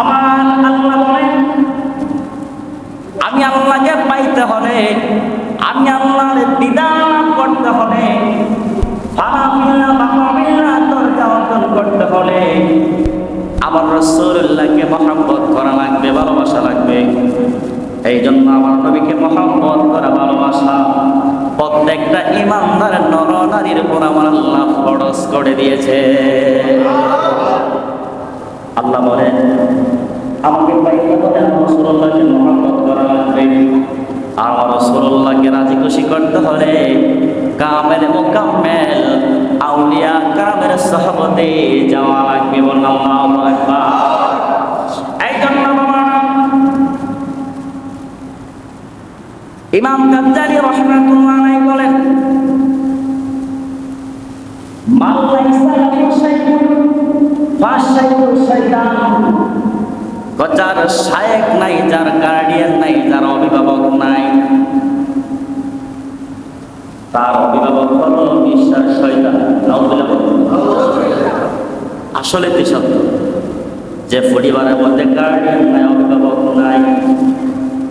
আমার আল্লাহ বলেন, আমি আল্লাহকে পাইতে হলে, আমি আল্লাহর দিদার করতে হলে করতে হলে, আমার করা লাগবে, ভালোবাসা লাগবে। এই জন্য আমার নবীকে মহাব্বত করা ভালোবাসা। প্রত্যেকটা ইমানদার নর নারীর উপর আমার আল্লাহ ফরজ করে দিয়েছে। আল্লাহ বলেন, আমাকে মহাব্বত করা লাগবে। আমার রাজি খুশি করতে হলে মোকাম্মেল আউলিয়া কামের সহবতে যাওয়া লাগবে বাবা, ইমাম গাজ্জালি রহমাতুল্লাহ যার শায়েক নাই, যার গার্ডিয়ান নাই, যার অভিভাবক নাই। তার অভিভাবক হলো বলুন। আসলে কি সত্য? যে পরিবারের মধ্যে গার্ডিয়ান নাই, অভিভাবক নাই,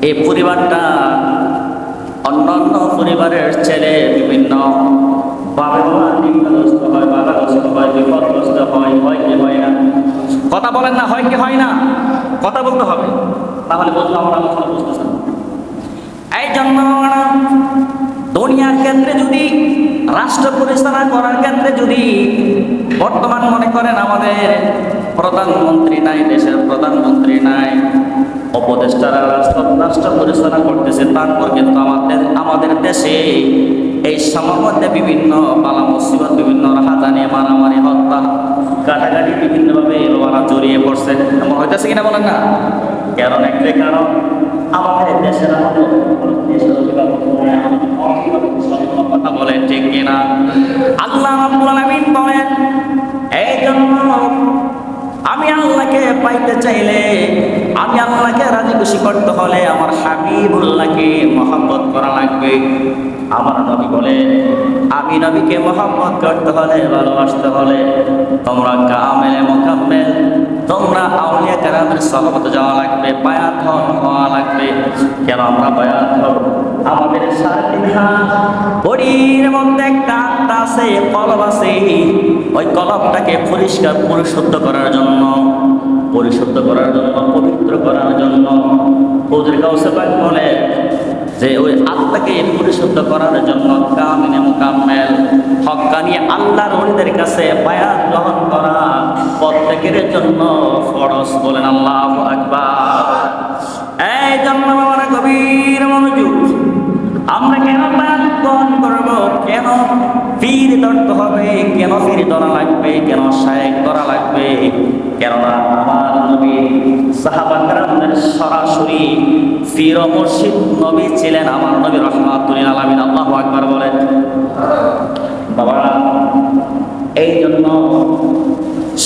এই পরিবারটা অন্যান্য পরিবারের ছেলে, বিভিন্ন হয় হয় কি হয় না কথা বলেন না, হয় কি হয় না? কথা বলতে হবে। তাহলে এই জন্য দুনিয়ার ক্ষেত্রে যদি রাষ্ট্র পরিচালনা করার ক্ষেত্রে যদি, বর্তমান মনে করেন আমাদের প্রধানমন্ত্রী নাই, দেশের প্রধানমন্ত্রী নাই, উপদেষ্টারা রাষ্ট্র রাষ্ট্র পরিচালনা করতেছে, তারপর কিন্তু আমাদের আমাদের দেশে এই সময়ের বিভিন্ন বালা মুসিবত বিভিন্ন রাহাজানি, মারামারি, হত্যা, কাটাকাটি বিভিন্নভাবে ওরা জড়িয়ে পড়ছে। এমন হইতেছে কিনা বলেন না? কারণ একটাই কারণ, আমাদের দেশের কথা বলেন, ঠিক কিনা? আল্লাহ বলেন, এই জন্য আমি আল্লাহকে পাইতে চাইলে, আমি আল্লাহকে রাজি খুশি করতে হলে আমার হাবিবুল্লাহকে মহব্বত করা লাগবে। আমার নবী বলে আমি নবীকে মহব্বত করতে হলে, ভালোবাসতে হলে তোমরা কামেলে, মোকাম্মেল, তোমরা আউলিয়া কেরামের সহমত যাওয়া লাগবে বায়াত হওয়া লাগবে। কেন আমরা বায়াত হব? আমাদের সারাদিন হাত, বডির মধ্যে একটা আত্মা আছে, কলব কলবটাকে পরিষ্কার পরিশুদ্ধ করার জন্য, পরিশুদ্ধ করার জন্য, পবিত্র করার জন্য। বলে যে, ওই আত্মাকে পরিশুদ্ধ করার জন্য কামিনে মোকাম্মেল, হকানি আল্লাহর ওলিদের কাছে বায়াত গ্রহণ করা প্রত্যেকের জন্য ফরজ বলেন আল্লাহ আকবার। এই জন্য বাবারা গভীর মনোযোগ, আমরা কেন বায়াত গ্রহণ করব? কেন পীর ধরতে হবে কেন পীর ধরা লাগবে কেন শায়েক ধরা লাগবে? কেননা আমার নবী সাহাবাকরামদের সরাসরি পীর মুর্শিদ নবী ছিলেন আমার নবী রহমাতুল আলামিন। আল্লাহু আকবার বলেন বাবা এই জন্য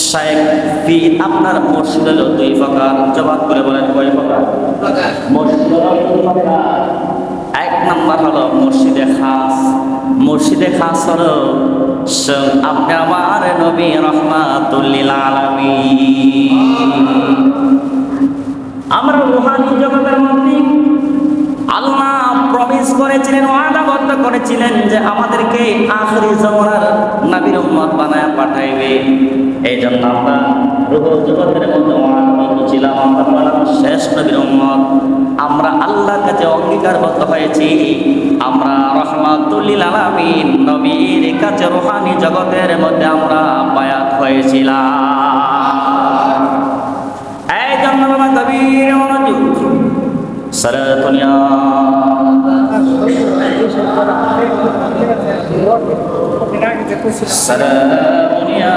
শায়েক পীর আপনার মুর্শিদ হলো দুই প্রকার। জবাব করে বলেন কয় প্রকার? মুর্শিদ হলো দুই প্রকার এক নম্বর হলো মুর্শিদে খাস। মুর্শিদে খাস হলো আমার নবী রহমাতুল্লিল আমরা জগতের মধ্যে আল্লাহ প্রমিস করেছিলেন ওয়াদাবদ্ধ করেছিলেন যে আমাদেরকে আখরি জমানার নবীর উম্মত বানায় পাঠাইবে। এই জন্য আমরা রুহ জগতের মধ্যে ছিলাম আমরা শেষ নবীর উম্মত। আমরা আল্লাহর কাছে অঙ্গীকারবদ্ধ হয়েছি। আমরা রহমাতুল্লিল আলামিন নবীর কাছে রোহানি জগতের মধ্যে আমরা বায়াত হয়েছিলাম। এই জন্য আমরা নবীর মনোযোগ। সারা দুনিয়া সারা দুনিয়া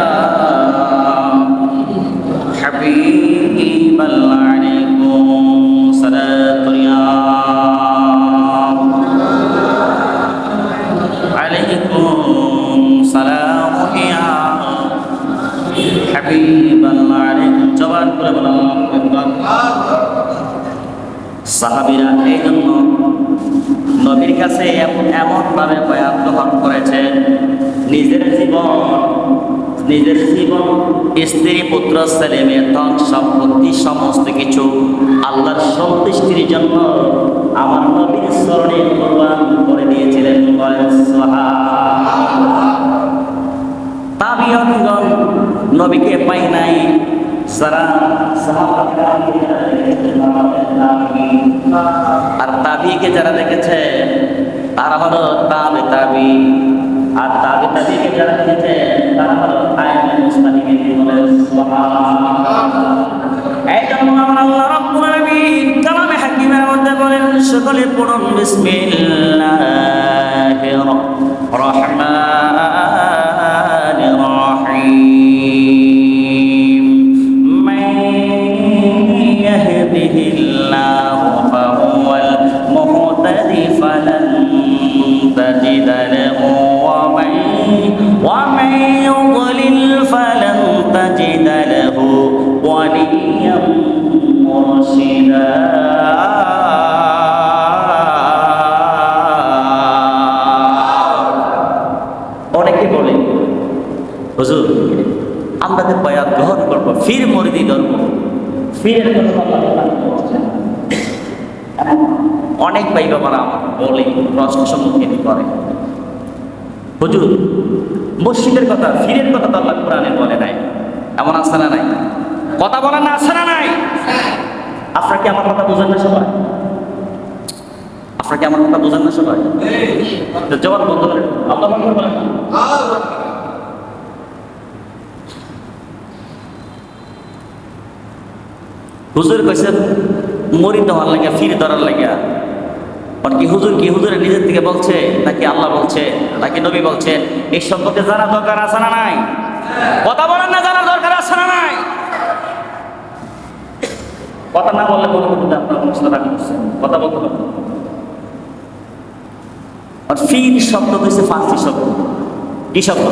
হাবিব। সাহাবিরা এই জন্য নবীর কাছে এমন ভাবে বয়াত গ্রহণ করেছেন নিজের জীবন নিজের জীবন, স্ত্রী, পুত্র, ছেলে, মেয়ে, ধন সম্পত্তি সমস্ত কিছু আল্লাহর সন্তুষ্টির জন্য আমার নবীর স্মরণে কোরবান করে দিয়েছিলেন তাবিয়নগণ নবীকে পাই নাই। সারা আর তাবিকে যারা দেখেছে, তারা হলো তাবে তাবি। আর তাদের তাদেরকে যারা দেখেছে তারা হলো বলে কালামে হাকিমের মধ্যে বলেন, সকলে পড়ুন বিসমিল্লাহির রহমানির ফির মরিদি ধর্ম। ফিরের বলছেন। অনেক ভাই বাবারা আমার বলে প্রশ্ন সম্মুখীন করে। হুজুর মসজিদের কথা ফিরের কথা তো আল্লাহ কোরআনে বলে নাই। এমন আছে না নাই? কথা বলার না আছে না নাই? আপনারা কি আমার কথা বোঝেন না সবাই? আপনারা কি আমার কথা বোঝেন না সবাই? তো জবাব বন্ধ করেন। আল্লাহ বলেন হুজুর কইছে, মরি দেওয়ার লাগে ফির ধরার লাগে কি হুজুর কি হুজুরের নিজের থেকে বলছে, নাকি আল্লাহ বলছে, নাকি নবী বলছে, এই সম্পর্কে জানার দরকার আছে না নাই? কথা বলেন না, জানার দরকার আছে না নাই? কথা না বললে কোনো কিন্তু আপনার মুখস্থ রাখা করছেন কথা বলতে পারবেন আর ফির শব্দ হচ্ছে ফার্সি শব্দ। কি শব্দ?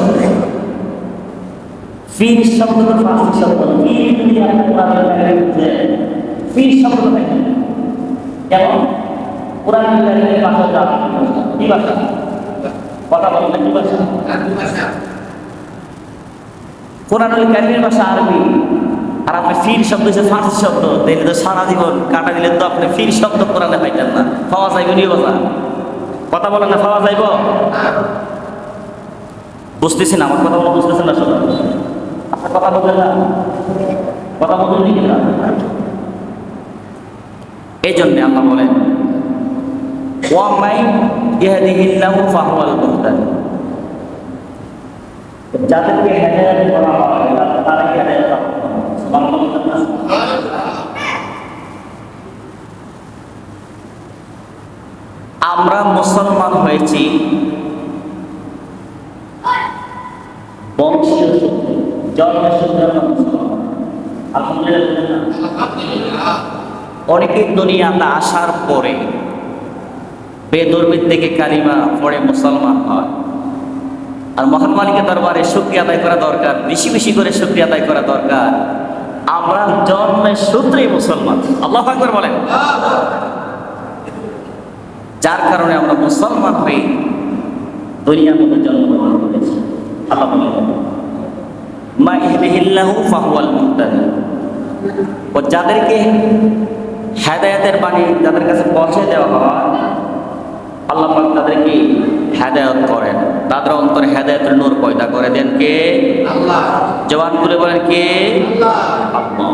ফির শব্দ তো ফার্সি শব্দ। ফির যদি আপনি ফির শব্দ দেখেন কেমন কোরআনের ভাষা কি ভাষা? কথা বলেন না, কি ভাষা? কোরআনুল কারিমের ভাষা আরবি। আর আপনি ফির শব্দ হচ্ছে শব্দ। তাইলে তো সারা জীবন কাটা দিলে তো আপনি ফির শব্দ কোরআনে পাইতেন না। পাওয়া যাইব নি কথা কথা বলেন না পাওয়া যাইব? বুঝতেছেন আমার কথা বলা বুঝতেছেন না সবাই আপনার কথা বলবেন না? কথা বলবেন নাকি না? এই জন্যে আল্লাহ বলেন ওয়ামাই ইয়াহদিহিল্লাহু ফাহুয়াল মুহতাদি। যাদেরকে হেদায়েত করা হয়? আমরা মুসলমান হয়েছি। বংশীয় সূত্রে, জন্মের মুসলমান। অনেকে দুনিয়াতে আসার পরে বেদর্মীর থেকে কালিমা পড়ে মুসলমান হয়। আর মহান মালিকের দরবারে শুক্রিয়া আদায় করা দরকার, বেশি বেশি করে শুক্রিয়া আদায় করা দরকার। আমরা জন্মের সূত্রেই মুসলমান। আল্লাহ আকবর বলেন। যার কারণে আমরা মুসলমান হয়ে দুনিয়ার মধ্যে জন্মগ্রহণ করেছি। আল্লাহ বলেন ও যাদেরকে হেদায়েতের বাণী যাদের কাছে পৌঁছে দেওয়া হয় আল্লাহ পাক তাদেরকে হেদায়ত করেন। তাদের অন্তরে হেদায়তের নূর পয়দা করে দেন কে? আল্লাহ। জবান করে বলেন কে? আল্লাহ।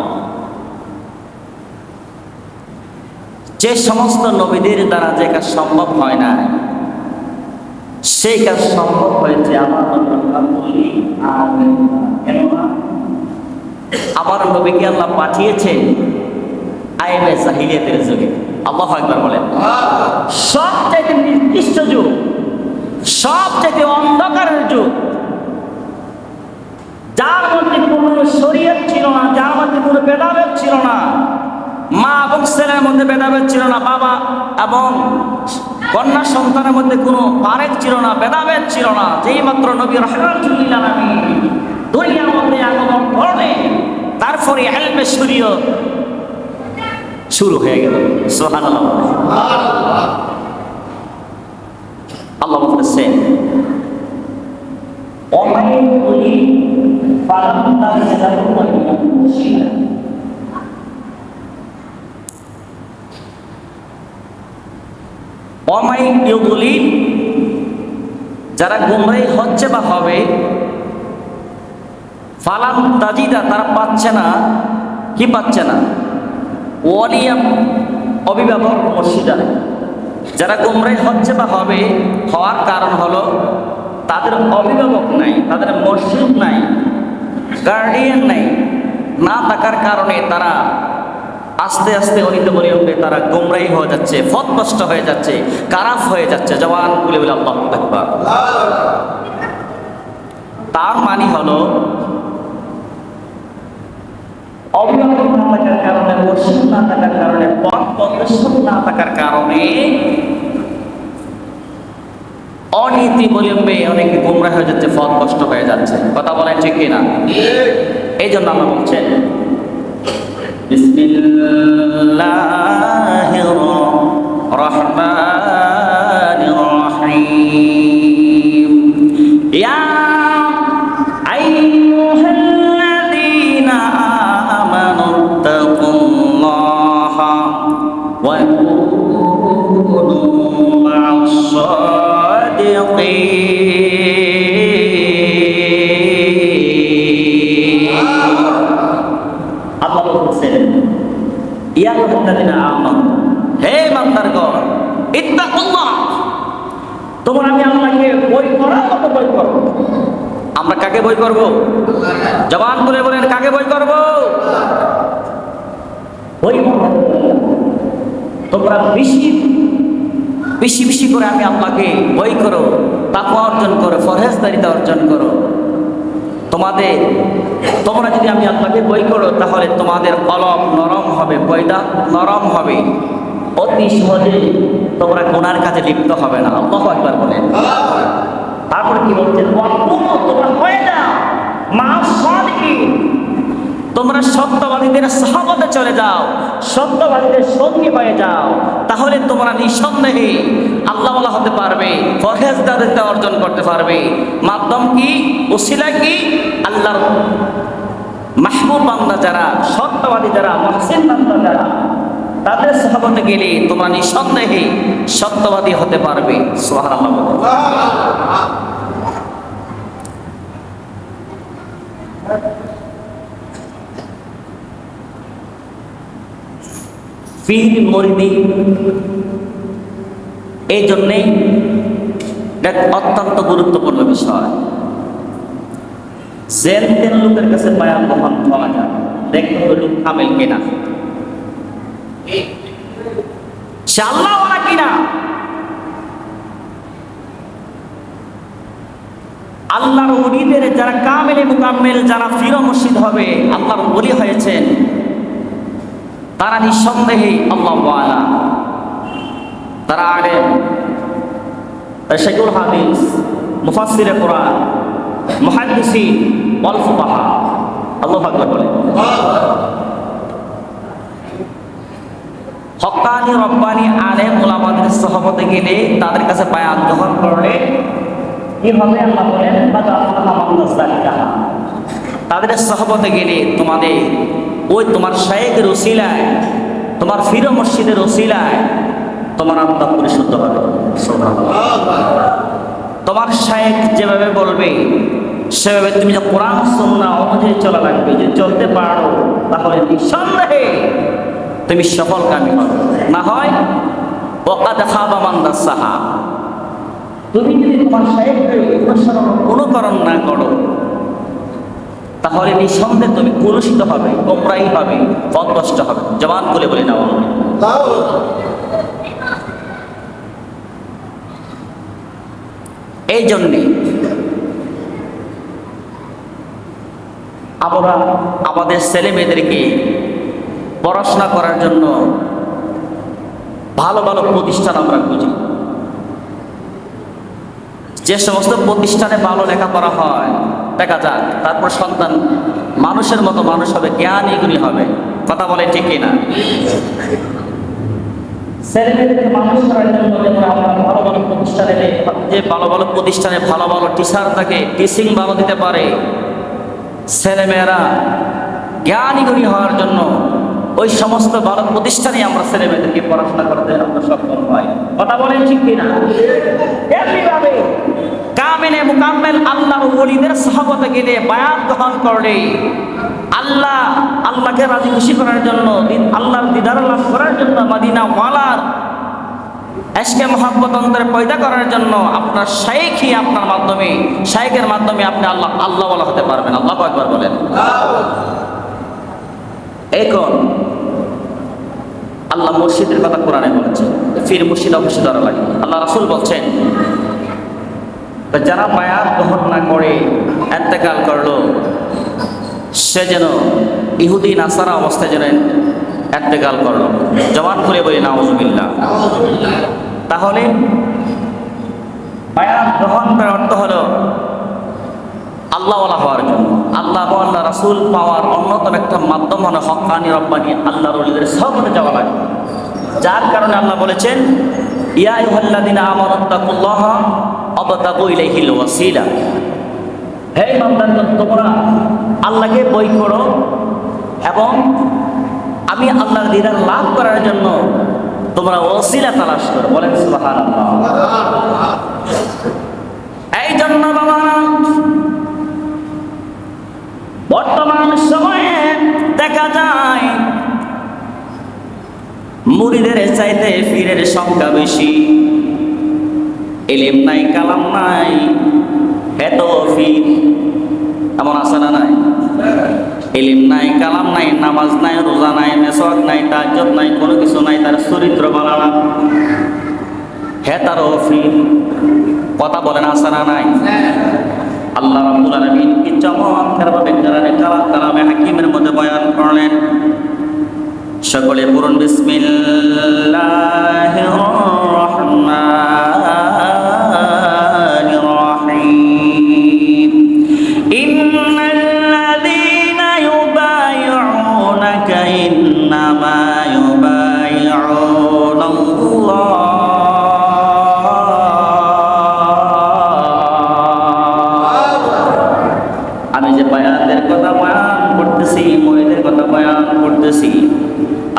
যে সমস্ত নবীদের দ্বারা যে কাজ সম্ভব হয় না সেই কাজ সম্ভব হয়েছে আমার। আমার নবীকে আল্লাহ পাঠিয়েছে আইবে জাহিলিয়াতের যুগে। আল্লাহ একবার বলেন, সবচাইতে নির্দিষ্ট যুগ, সবচাইতে অন্ধকারের যুগ, যার মধ্যে কোনো শরীয়ত ছিল না, যার মধ্যে কোনো ভেদাভেদ ছিল না, মা এবং ছেলের মধ্যে ভেদাভেদ ছিল না, বাবা এবং কন্যা সন্তানের মধ্যে কোনো পারেক ছিল না, ভেদাভেদ ছিল না যেই মাত্র নবী আলামিন দুনিয়ার মধ্যে আগমন করলেন, তারপরে হেলমে শরীয় শুরু হয়ে গেল। সোহান যারা গুমরাই হচ্ছে বা হবে ফালাম তাজিদা তারা পাচ্ছে না, কি পাচ্ছে না? ওয়ালিয়াম অভিভাবক মসজিদা যারা গুমরাই হচ্ছে বা হবে, হওয়ার কারণ হলো তাদের অভিভাবক নাই, তাদের মসজিদ নাই গার্ডিয়ান নাই। না থাকার কারণে তারা আস্তে আস্তে অনিত অনিয়মে তারা গুমরাই হয়ে যাচ্ছে ফতনষ্ট হয়ে যাচ্ছে, কারাফ হয়ে যাচ্ছে। জওয়ান বলে বলে আল্লাহ তার মানে হলো অভিভাবক কারণে মসজিদ না থাকার কারণে, পথ প্রদর্শন না থাকার কারণে। অনীতি অবলম্বে অনেক গুমরা হয়ে যাচ্ছে, পথ কষ্ট হয়ে যাচ্ছে। কথা বলেন ঠিক কিনা? এই জন্য আমরা বলছেন, বিসমিল্লাহির রহিম। ইয়া কুনু মা'আস সাদিকিন আল্লাহ বলছেন ইয়া আইয়ুহাল্লাযীনা আমানু হে ইমানদারগণ ইত্তাকুল্লাহ তোমরা আমি আল্লাহকে বই করার মতো বই করো আমরা কাকে বই করব জবান করে বলেন কাকে বই করব বই করব। তোমরা বেশি বেশি বেশি করে আমি আল্লাহকে বই করো, তাকওয়া অর্জন করো, ফরহেজদারিতা অর্জন করো। তোমাদের, তোমরা যদি আমি আল্লাহকে বই করো, তাহলে তোমাদের কলম নরম হবে বইটা নরম হবে। অতি সহজে তোমরা গুনার কাজে লিপ্ত হবে না। আল্লাহ একবার বলেন। তারপরে কি বলছেন? তোমরা হয়ে যাও মা সাদিকিন তোমরা সত্যবাদীদের সাহাবাতে চলে যাও, সত্যবাদীদের সঙ্গী হয়ে যাও। তাহলে তোমরা নিঃসন্দেহে আল্লাহ বলা হতে পারবে ফরহেজদারিতা অর্জন করতে পারবে। মাধ্যম কি? উসিলা কি? আল্লাহর মাহবুব বান্দা যারা, সত্যবাদী যারা, মহসিন বান্দা যারা, তাদের সাহাবতে গেলে তোমরা নিঃসন্দেহে সত্যবাদী হতে পারবে। সুবহানাল্লাহ। বলো। এই জন্যেই এটা অত্যন্ত গুরুত্বপূর্ণ বিষয়। জেন তেন লোকের কাছে মায়া কখন পাওয়া যায় দেখতে হবে লোক কামেল কিনা। সে আল্লাহওয়ালা কিনা? আল্লাহর ওলিদের যারা কামেলে মুকাম্মেল, যারা ফির মসজিদ হবে, আল্লাহর ওলি হয়েছেন। তারা নিঃসন্দেহে আল্লাহ ওয়ালা তারা আলেম শেখুল হাদিস, মুফাসসিরে কোরআন, মুহাদ্দিসিন ওয়াল ফুকাহা। আল্লাহু আকবার বলে। হক্কানি রব্বানি আলেম ওলামাদের সহমতে গেলে তাদের কাছে বায়াত গ্রহণ করলে কি হবে আল্লাহ বলেন? তাদের সহবতে গেলে তোমাদের ওই তোমার শায়েকের ওসিলায়, তোমার ফির মসজিদের ওসিলায় তোমার আত্মা পরিশুদ্ধ হবে। তোমার শায়েক যেভাবে বলবে, সেভাবে তুমি যে কোরআন সন্না অনুযায়ী চলা লাগবে যদি চলতে পারো, তাহলে নিঃসন্দেহে তুমি সফল কামি হবে। না হয় ওকাদ খাবা মান্দা সাহা তুমি যদি তোমার শায়েকের অনুসরণ অনুকরণ না করো তাহলে নিঃসন্দেহে তুমি কলুষিত হবে গোমরাই হবে পথভ্রষ্ট হবে। জবান বলে বলে নেওয়া এই জন্যে আমরা আমাদের ছেলে মেয়েদেরকে পড়াশোনা করার জন্য ভালো ভালো প্রতিষ্ঠান আমরা খুঁজি। যে সমস্ত প্রতিষ্ঠানে ভালো লেখাপড়া হয় দেখা যাক, তারপর সন্তান মানুষের মতো মানুষ হবে, জ্ঞানী গুণী হবে। কথা বলে ঠিক কিনা? ছেলেমেয়েদেরকে মানুষ আমরা ভালো ভালো প্রতিষ্ঠানে যে ভালো ভালো প্রতিষ্ঠানে ভালো ভালো টিচার থাকে টিচিং ভালো দিতে পারে। ছেলেমেয়েরা জ্ঞানী গুণী হওয়ার জন্য ওই সমস্ত ভালো প্রতিষ্ঠানে আমরা ছেলেমেয়েদেরকে পড়াশোনা করতে আমরা সক্ষম হয়। কথা বলেন ঠিক কিনা? এমনিভাবে কামেনে মুকাম্মেল আল্লাহর ওলিদের সহবতে গেলে বায়াত গ্রহণ করলে আল্লাহ আল্লাহকে রাজি খুশি করার জন্য আল্লাহর দিদার লাভ করার জন্য মাদিনা ওয়ালার এসকে মহাব্বত অন্তরে পয়দা করার জন্য আপনার শাইখই আপনার মাধ্যমে শাইখের মাধ্যমে আপনি আল্লাহ আল্লাহ বলা হতে পারবেন। আল্লাহ একবার বলেন। এখন আল্লাহ মসজিদের কথা কোরআনে বলেছেন ফির মসজিদ অবশ্যই ধরা লাগে আল্লাহ রাসুল বলছেন তো যারা বায়াত গ্রহণ না করে এতেকাল করল। সে যেন ইহুদি নাসারা অবস্থায় যেন এতেকাল করল। জবান করে বলি নাউজুবিল্লাহ। তাহলে বায়াত গ্রহণ করার অর্থ হলো আল্লাহওয়ালা হওয়ার জন্য। আল্লাহ আল্লাহ রাসুল পাওয়ার অন্যতম একটা মাধ্যম হলো হকানি রব্বানি আল্লাহ রলিদের সহমতে যাওয়া লাগে। যার কারণে আল্লাহ বলেছেন ইয়া ইউহাল্লাযিনা আমানুত্তাকুল্লাহ হে তোমরা আল্লাহকে বই করো এবং আমি আল্লাহর দিদার লাভ করার জন্য তোমরা ওসিলা তালাশ করো। বলেন এই জন্য বাবা, বর্তমান সময়ে দেখা যায় মুড়িদের চাইতে ফিরের সংখ্যা বেশি। এলেম নাই, কালাম নাই এত ফির এমন আছে না নাই? এলিম নাই, কালাম নাই, নামাজ নাই, রোজা নাই মেসওয়াক নাই তাজ্জত নাই, কোনো কিছু নাই, তার চরিত্র বলা হে তার কথা বলেন, আছে না নাই? আল্লাহ রাব্বুল আলামিন কি চমৎকার ভাবে কালামে কালাম হাকিমের মধ্যে বয়ান করলেন। সকলে পড়ুন, বিসমিল্লাহির করতেছি মহিলাদের কথা বয়ান করতেছি।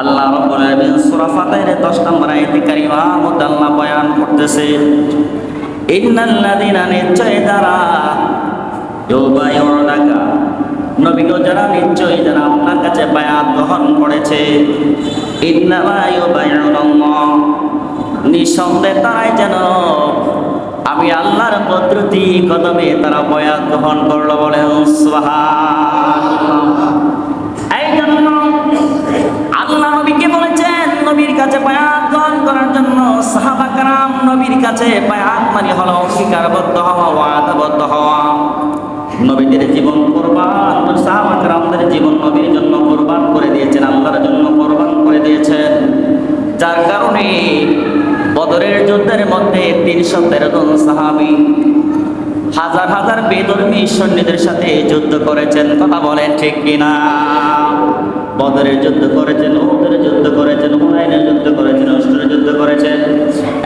আল্লাহ রাব্বুল আলামিন সূরা ফাতিরের 10 নম্বর আয়াতে কারিমা মধ্যে আল্লাহ বয়ান করতেছে। ইন্নাল্লাযীনা নিশ্চয় যারা ইউবাইউনাকা নবী গো যারা নিশ্চয় যারা আপনার কাছে বায়াত গ্রহণ করেছে। ইন্নামা ইউবাইউনাল্লাহ। নিঃসন্দেহে তারাই যেন আমি আল্লাহর পদ্ধতি কদমে তারা বয়াত গ্রহণ করল বলেন, সুবহানাল্লাহ। এই নবীকে বলেছেন, নবীর কাছে বায়াত গ্রহণ করার জন্য সাহাবা কারাম নবীর কাছে বায়াত মানে হলো অঙ্গীকারবদ্ধ হওয়া, ওয়াদাবদ্ধ হওয়া। নবীদের জীবন কোরবান সাহাবা কারামদের জীবন নবীর জন্য কোরবান করে দিয়েছেন, আল্লাহর জন্য কোরবান করে দিয়েছেন। যার কারণে বদরের যুদ্ধের মধ্যে তিনশো তেরো জন সাহাবি হাজার হাজার বেদর্মী সৈন্যদের সাথে যুদ্ধ করেছেন, কথা বলেন ঠিক কিনা? বদরের যুদ্ধ করেছেন ওদের যুদ্ধ করেছেন, হুনাইনের যুদ্ধ করেছেন অস্ত্রের যুদ্ধ করেছেন।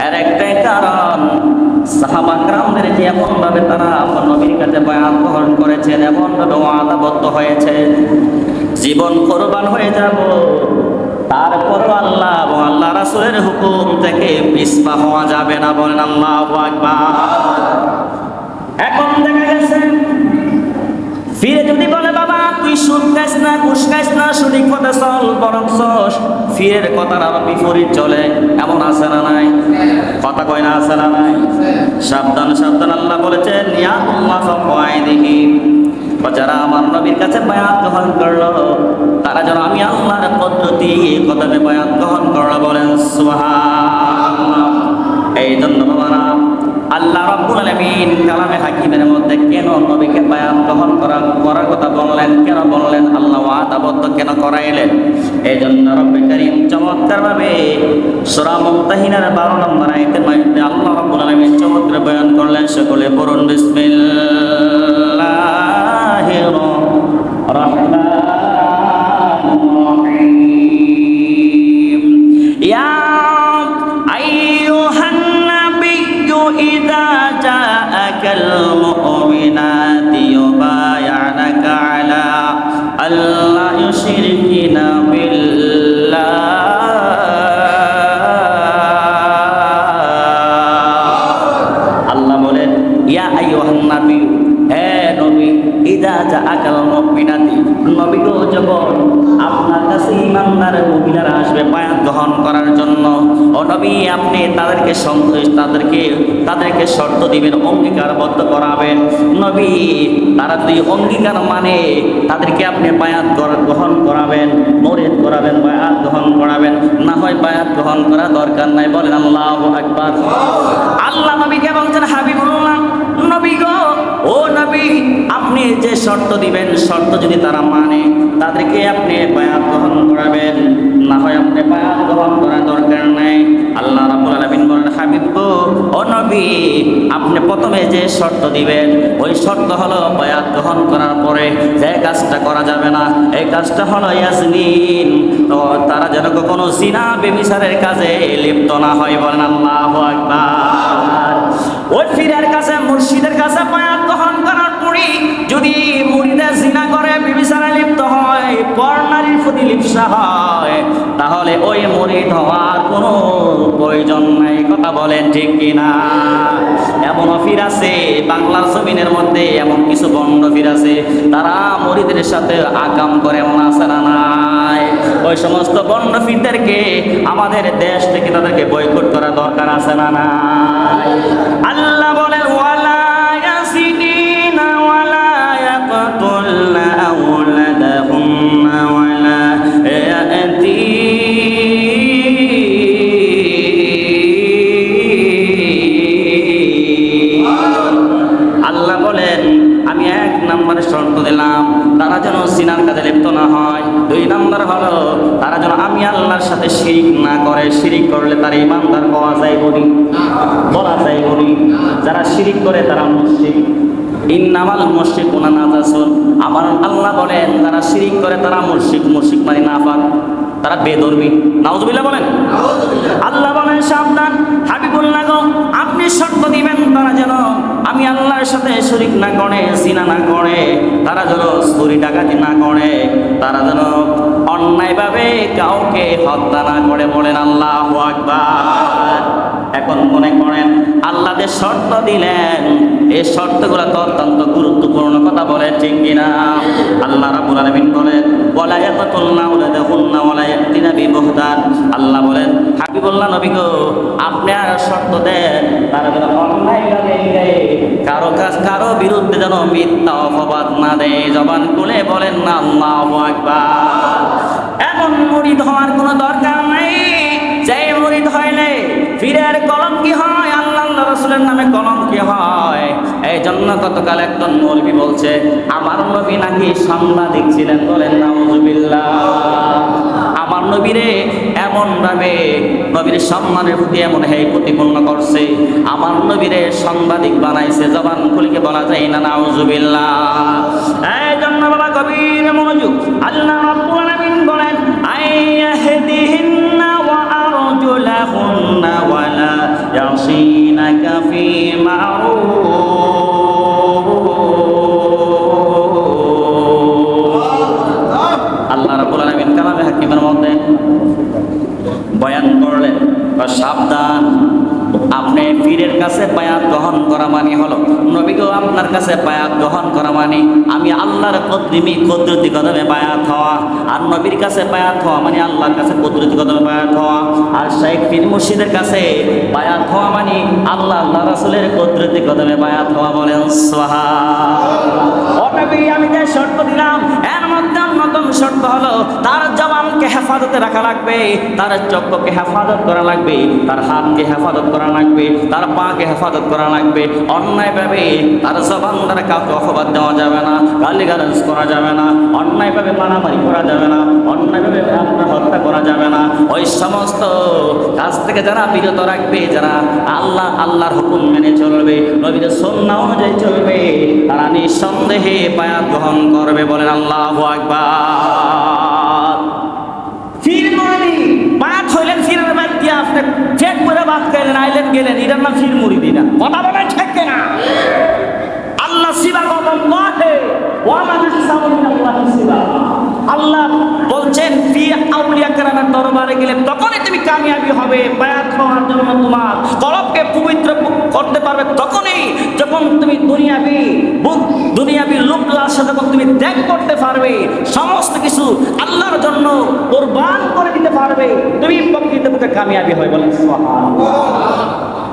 এর একটাই কারণ সাহাবাকরামদের যে এমনভাবে তারা আমার নবীর কাছে বয়ান গ্রহণ করেছেন, এমনভাবে ওয়াদাবদ্ধ হয়েছে। জীবন কোরবান হয়ে যাব তারপরও আল্লাহ এবং আল্লাহ রাসূলের হুকুম থেকে পিছপা হওয়া যাবে না, বলেন আল্লাহ আকবার। এখন দেখা গেছে। ফিরে যদি বলে, বাবা, তুই সুদ না, ঘুষ না, সঠিক পথে চল বরং ফিরের কথার আরও বিপরীত চলে। এমন আছে না নাই? কথা কয় না আছে না নাই? সাবধান সাবধান আল্লাহ বলেছেন, ইয়া আল্লাহ সবাই দেখি যারা আমার নবীর কাছে বায়াত গ্রহণ করল, তারা যেন আমি আল্লাহর পদ্ধতি কদমে বায়াত গ্রহণ করল বলেন, সুবহানাল্লাহ। এই জন্য বাবারা আল্লাহ রাব্বুল আলামিন কালামে হাকিমের মধ্যে কেন নবীকে বায়াত গ্রহণ করা করার কথা বললেন? কেন বললেন? আল্লাহ আদাবদ্ধ কেন করাইলেন? এই জন্য রব্বে করিম চমৎকার ভাবে সূরা মুমতাহিনার 12 নম্বর আয়াতের মধ্যে আল্লাহ রাব্বুল আলামিন চমৎকার বয়ান করলেন। সকলে পড়ুন বিসমিল্লাহির শর্ত দিবেন অঙ্গীকারবদ্ধ করাবেন। নবী তারা যদি অঙ্গীকার মানে তাদেরকে আপনি বায়াত গ্রহণ করাবেন মরিদ করাবেন বায়াত গ্রহণ করাবেন। না হয় বায়াত গ্রহণ করা দরকার নাই বলেন আল্লাহ আকবার। আল্লাহ নবীকে বলছেন হাবিবুল্লাহ নবী গো, ও নবী, আপনি যে শর্ত দিবেন, শর্ত যদি তারা মানে তাদেরকে আপনি বায়াত গ্রহণ করাবেন। না হয় আপনি বায়াত গ্রহণ করার দরকার নাই। আল্লাহ রাব্বুল আলামিন বলেন, হাবিব গো, ও নবী, আপনি প্রথমে যে শর্ত দিবেন, ওই শর্ত হলো বায়াত গ্রহণ করার পরে যে কাজটা করা যাবে না, এই কাজটা হলো ইয়াসমিন তো তারা যেন কোনো সিনা বেবিচারের কাজে লিপ্ত না হয়, বলেন আল্লাহু আকবার। ওই ফিরের কাছে মুর্শিদের কাছে বায়াত গ্রহণ করার পরে যদি মুরিদে হয় পর নারীর প্রতি লিপ্সা হয়, তাহলে ওই মুরিদ হওয়ার কোনো প্রয়োজন নাই। কথা বলেন ঠিক কিনা? এমন ফির আছে, বাংলার জমিনের মধ্যে এমন কিছু বন্ড ফির আছে, তারা মরিদের সাথে আকাম করে এমন না নাই। ওই সমস্ত বন্ড ফিরদেরকে আমাদের দেশ থেকে তাদেরকে বয়কট করা দরকার আছে না নাই? আল্লাহ বলেন ওয়ালা ইন্নামাল মুশরিক ওনা নাজাসুন। আমার আল্লাহ বলেন যারা শিরিক করে তারা মুশরিক মুশরিক মানে নাফাক তারা বেদর্মী। নাউজুবিল্লাহ বলেন? আল্লাহ বলেন সাবধান। হাবিবুল্লাহ গো আপনি শর্ত দিবেন তারা যেন আমি আল্লাহর সাথে শরিক না করে সিনা না করে তারা যেন চুরি ডাকাতি না করে তারা যেন অন্যায়ভাবে কাউকে হত্যা না করে বলেন আল্লাহ আকবার। এখন মনে করেন যে শর্ত দিলেন, এই শর্তগুলো তো অত্যন্ত গুরুত্বপূর্ণ কথা বলে, ঠিক কিনা? আল্লাহ রাব্বুল আলামিন বলেন আল্লাহ বলেন, হাবিবুল্লাহ নবী গো, আপনি আর শর্ত দেন কারও কাজ কারও বিরুদ্ধে যেন মিথ্যা অপবাদ না দেয়। জবান খুলে বলেন না আল্লাহু আকবার। এমন মুরিদ হওয়ার কোনো দরকার নাই। যে মুরিদ হইলে ফিরের কলম রসুলের নামে কলম কি হয়। এই জন্য গতকাল একজন মৌলবি বলছে, আমার নবী নাকি সাংবাদিক ছিলেন বলেন, নাউজুবিল্লাহ। আমার নবীরে এমন ভাবে নবীর সম্মানের প্রতি এমন হেই প্রতিপন্ন করছে। আমার নবীরে সাংবাদিক বানাইছে, জবান খুলিকে বলা যায় না, নাউজুবিল্লাহ। এই জন্য বাবা কবির মনোযোগ, আল্লাহ সাবধান। আপনি পীরের কাছে বায়াত গ্রহণ করা মানে হলো। নবীগো আপনার কাছে বায়াত গ্রহণ করা মানে। আমি আল্লাহর কদ্রিমি, কদরতি কদমে বায়াত হওয়া আর নবীর কাছে বায়াত হওয়া মানে আল্লাহর কাছে কদরতি কদমে বায়াত হওয়া আর শেখ পীর মুর্শিদের কাছে বায়াত হওয়া মানে আল্লাহ আল্লাহ রাসূলের কদরতি কদমে বায়াত হওয়া বলেন সোহা আমি যে শর্ত দিলাম শর্ত হলো, তার জবানকে হেফাজতে রাখা লাগবে, তার চক্ষুকে হেফাজত করা লাগবে, তার হাতকে হেফাজত করা লাগবে, তার পাকে হেফাজত করা লাগবে। অন্যায়ভাবে তার জবান দ্বারা কাউকে অপবাদ দেওয়া যাবে না, গালিগালাজ করা যাবে না, অন্যায়ভাবে মারামারি করা যাবে না, অন্যায়ভাবে হত্যা করা যাবে না। ওই সমস্ত কাজ থেকে যারা বিরত রাখবে, যারা আল্লাহ, আল্লাহর হুকুম মেনে চলবে নবীর সন্না অনুযায়ী চলবে। তারা নিঃসন্দেহে বায়াত গ্রহণ করবে বলেন আল্লাহ আকবার। বায়াত হইলেন, ফিরের বাদ আপনি চেক করে বাদ গেলেন, আইলেন, গেলেন। এটার নাম ফির মুরিদি না। কথা বলেন ঠিক না? আল্লাহ সিবা আহসানু মিনাল্লাহি সিবা। আল্লাহ বলছেন, ফি আউলিয়া দরবারে গেলে তখনই তুমি কামিয়াবি হবে, বায়াত হওয়ার জন্য তোমার কলবকে পবিত্র করতে পারবে তখনই যখন তুমি দুনিয়াবি বুক, দুনিয়াবি লোক লাশে যখন তুমি ত্যাগ করতে পারবে, সমস্ত কিছু আল্লাহর জন্য কোরবান করে দিতে পারবে, তুমি প্রকৃতপক্ষে কামিয়াবি হয় বলে।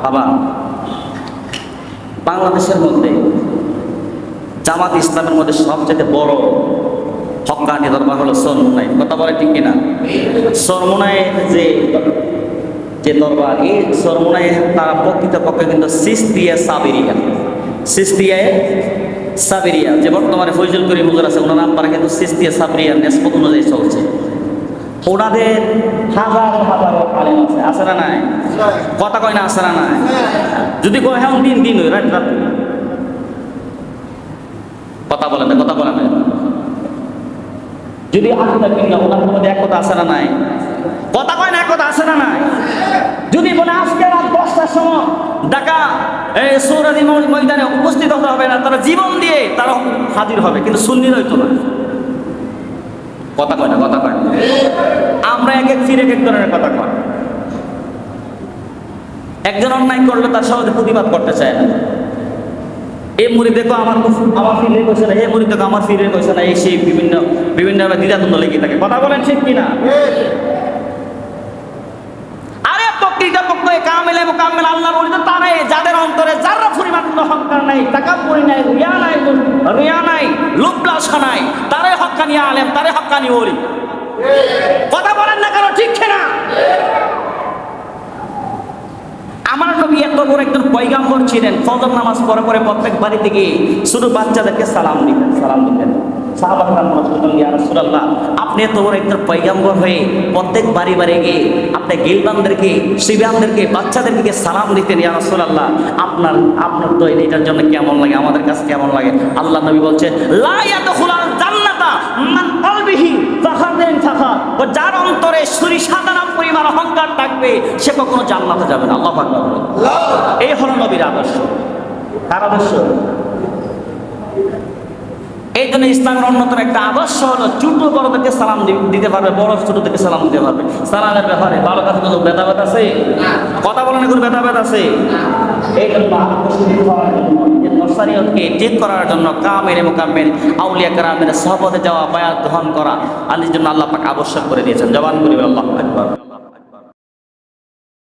বাবা বাংলাদেশের মধ্যে জামাত ইসলামের মধ্যে সবচেয়ে বড় হকানি দরবার হলো সরমুনাই। কথা বলে ঠিক কিনা? সরমুনাইয়ের যে যে দরবার, এই সরমুনাই তারা প্রকৃতপক্ষে কিন্তু সিস্তিয়া সাবেরিয়া। সিস্তিয়া সাবেরিয়া। যে বর্তমানে ফৈজুল করিম হুজুর আছে, ওনার নাম তারা কিন্তু সিস্তিয়া সাবরিয়ার নেসপত অনুযায়ী চলছে। ওনাদের হাজার হাজার আলেম আছে। না নাই? কথা কয় না না নাই? যদি কয় হ্যাঁ দিন দিন হই রাত রাত। কথা বলেন কথা বলেন যদি আপনি থাকেন না ওনার মধ্যে এক কথা না নাই? কথা কয় না এক কথা না নাই? যদি বলে আজকে রাত দশটার সময় ঢাকা এই সৌরাদি ময়দানে উপস্থিত হতে হবে না, তারা জীবন দিয়ে তারা হাজির হবে, কিন্তু সুন্নির হইতো না। কথা কয় না, কথা কয় আমরা এক এক ফিরে এক এক ধরনের কথা কয়। একজন অন্যায় করলে তার সহজে প্রতিবাদ করতে চায় না। এই মুড়ি দেখো, আমার আমার ফিরে কইছে না। এই মুড়ি দেখো, আমার ফিরে কইছে না। এই সেই বিভিন্ন বিভিন্ন দ্বিধাদ্বন্দ্ব লেগে থাকে। কথা বলেন ঠিক কিনা? আরে প্রকৃতপক্ষে কামেলে মোকাম্মেল আল্লাহর ওলি তো তারাই যাদের অন্তরে যারা পরিমাণ অহংকার নাই, তাকাব্বুরি নাই, রিয়া নাই রিয়া নাই লুপ্লাসা নাই, তারাই হক্কানি আলেম, তারাই হক্কানি ওলি কথা বলেন না কেন, ঠিক না আমার নবী এত বড় একজন পয়গাম্বর ছিলেন, ফজর নামাজ পরে পরে প্রত্যেক বাড়িতে গিয়ে শুধু বাচ্চাদেরকে সালাম দিতেন সালাম দিতেন। আপনি এত বড় একজন পয়গাম্বর হয়ে প্রত্যেক বাড়ি বাড়ি গিয়ে আপনি গিলবানদেরকে শিবামদেরকে বাচ্চাদেরকে সালাম দিতেন, ইয়া আপনার আপনার তো এটার জন্য কেমন লাগে, আমাদের কাছে কেমন লাগে? আল্লাহ নবী বলছে লা ইয়াদখুলাল জান্নাতা, মান কলবিহি ফাখাদিন ফাখা ও যার অন্তরে সুরি সাধারণ পরিমাণ অহংকার থাকবে সে কখনো জান্নাতে যাবে না। আল্লাহ। এই হল নবীর আদর্শ। তার আদর্শ? এই জন্য ইসলামের অন্যতম একটা আদর্শ হলো ছোট বড়দেরকে সালাম দিতে পারবে, বড় ছোট থেকে সালাম দিতে পারবে। সালামের ব্যাপারে ভালো কাছে কোনো ভেদাভেদ আছে? কথা বলেন কোনো ভেদাভেদ আছে? এই জন্য নসারিয়তকে ঠিক করার জন্য কামের মোকামের আউলিয়া কারামের সহপথে যাওয়া, বায়াত গ্রহণ করা আল্লাহর জন্য আল্লাহ পাক আবশ্যক করে দিয়েছেন। জবান করিবে, আল্লাহ আকবার।